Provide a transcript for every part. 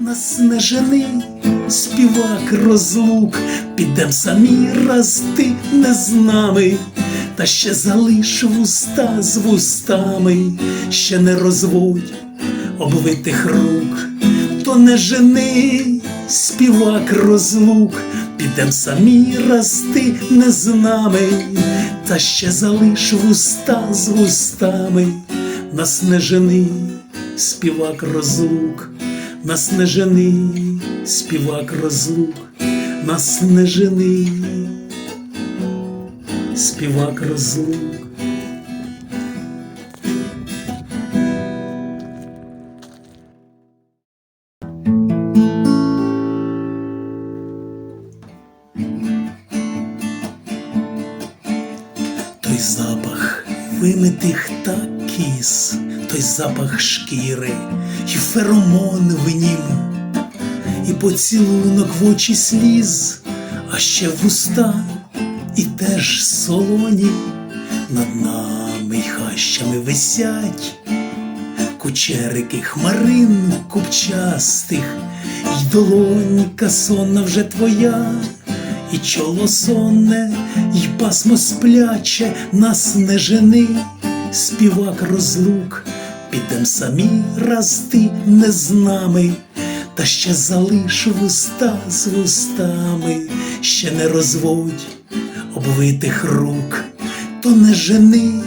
Нас не жени, співак розлук, підем самі раз ти не з нами, та ще залиш вуста з вустами, ще не розводь обвитих рук, то не жени, співак розлук, підем самі раз ти не з нами, та ще залиш вуста з вустами, нас не жени, співак розлук, нас не жени, співак розлук, нас не жени, співак розлук. Той запах вимитих та кіс, той запах шкіри, і феромон в нім, і поцілунок в очі сліз, а ще вуста, і теж солоні. Над нами й хащами висять кучерики хмарин купчастих, й долонька сонна вже твоя, і чоло сонне, й пасмо спляче, нас не жени, співак розлук, підем самі, раз ти не з нами, та ще залиш вуста з вустами, ще не розводь обвитих рук, то не жени,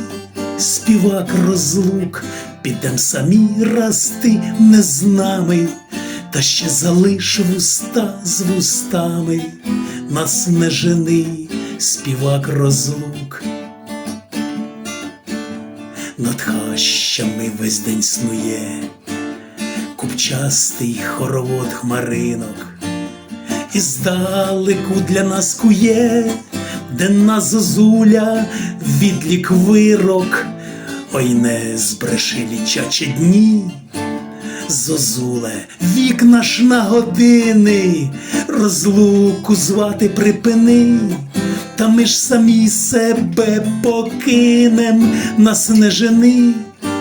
співак розлук, підем самі, раз ти не з нами, та ще залиш вуста з вустами, нас не жени, співак розлук. Над хащами весь день снує, купчастий хоровод хмаринок, і здалеку для нас кує, денна зозуля, відлік вирок, ой не збреши лічачі дні. Зозуле, вік наш на години, розлуку звати припини, та ми ж самі себе покинем, нас не жени,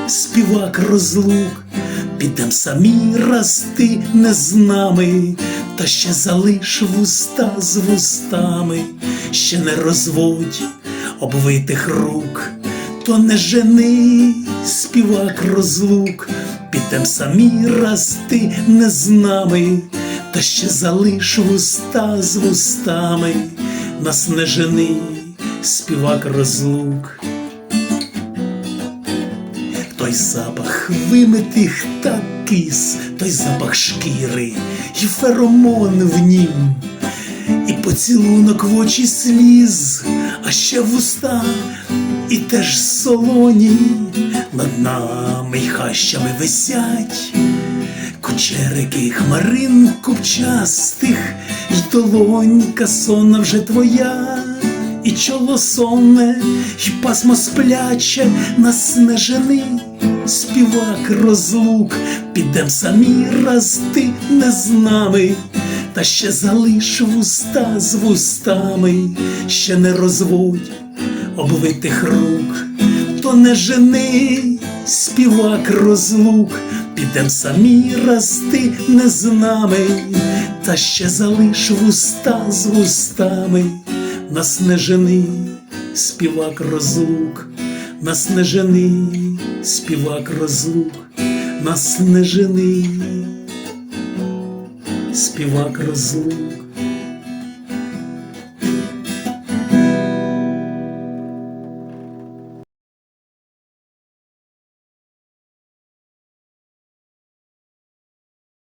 співак розлук, підем самі, раз ти не з нами, та ще залиш вуста з вустами, ще не розводь обвитих рук, то не жени, співак розлук, підем самі, раз ти не з нами, та ще залиш вуста з вустами, нас не співак розлук. Той запах вимитих та кис, той запах шкіри, і феромон в нім, і поцілунок в очі сліз, а ще вуста, і теж солоні над нами й хащами висять. Кучерики хмарин купчастих, й долонька сонна вже твоя, і чоло сонне, й пасмо спляче, нас не співак розлук, підем самі, раз ти не з нами, та ще залиш вуста з вустами, ще не розводь обвитих рук, то не жени, співак розлук, підем самі, раз ти не з нами, та ще залиш вуста з вустами, нас не жени, співак розлук, нас не жени, співак розлук, нас не жени, співак розлук.